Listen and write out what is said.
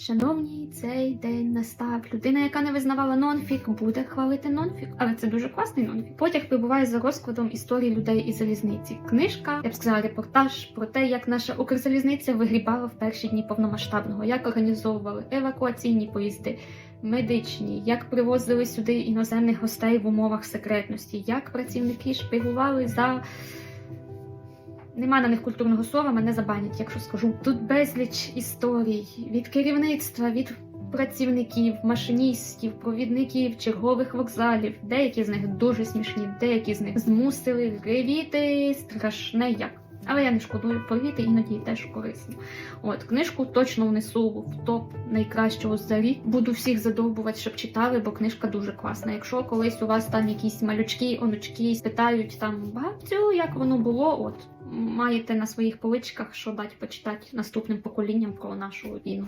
Шановні, цей день настав. Людина, яка не визнавала нонфік, буде хвалити нонфік, але це дуже класний нонфік. Потяг прибуває за розкладом історії людей і залізниці. Книжка, я б сказала, репортаж про те, як наша Укрзалізниця вигрібала в перші дні повномасштабного, як організовували евакуаційні поїзди. Медичні, як привозили сюди іноземних гостей в умовах секретності, як працівники шпигували за Нема на них культурного слова, мене забанять, якщо скажу. Тут безліч історій від керівництва, від працівників, машиністів, провідників, чергових вокзалів. Деякі з них дуже смішні, деякі з них змусили ревіти страшне як. Але я не шкодую повіти, іноді теж корисно. От книжку точно внесу в топ найкращого за рік. Буду всіх задовбувати, щоб читали, бо книжка дуже класна. Якщо колись у вас там якісь малючки, онучки спитають там бабцю, як воно було, от маєте на своїх поличках, що дати почитати наступним поколінням про нашу війну.